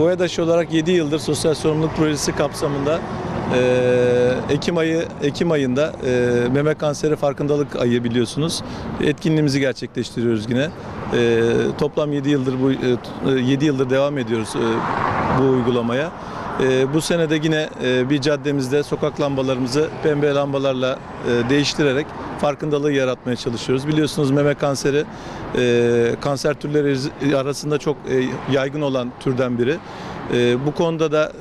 OEDAŞ olarak 7 yıldır sosyal sorumluluk projesi kapsamında e, Ekim ayı Ekim ayında e, meme kanseri farkındalık ayı biliyorsunuz. Etkinliğimizi gerçekleştiriyoruz yine. E, toplam 7 yıldır bu e, 7 yıldır devam ediyoruz e, bu uygulamaya. E, bu sene de yine e, bir caddemizde sokak lambalarımızı pembe lambalarla e, değiştirerek farkındalığı yaratmaya çalışıyoruz. Biliyorsunuz meme kanseri e, kanser türleri arasında çok yaygın olan türden biri. Bu konuda da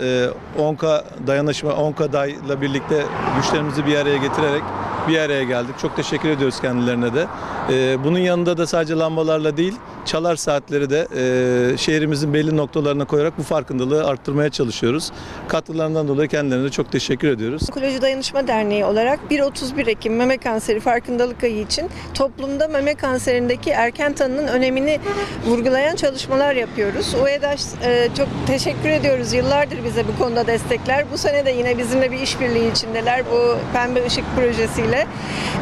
Onka dayanışma, Onka Day ile birlikte güçlerimizi bir araya getirerek bir araya geldik. Çok teşekkür ediyoruz kendilerine de. E, bunun yanında da sadece lambalarla değil, çalar saatleri de e, şehrimizin belli noktalarına koyarak bu farkındalığı arttırmaya çalışıyoruz. Katkılarından dolayı kendilerine çok teşekkür ediyoruz. Onkoloji Dayanışma Derneği olarak 1-31 Ekim Meme Kanseri Farkındalık Ayı için toplumda meme kanserindeki erken tanının önemini vurgulayan çalışmalar yapıyoruz. UEDAŞ e, çok teşekkür ediyoruz. Yıllardır bize bu konuda destekler. Bu sene de yine bizimle bir işbirliği içindeler bu Pembe Işık projesiyle.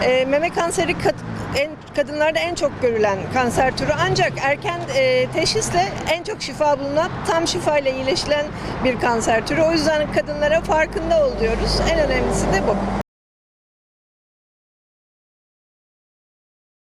E, meme kanseri kat- en, kadınlarda en çok görülen kanser türü ancak erken e, teşhisle en çok şifa bulunan tam şifa ile iyileşilen bir kanser türü. O yüzden kadınlara farkında ol diyoruz. En önemlisi de bu.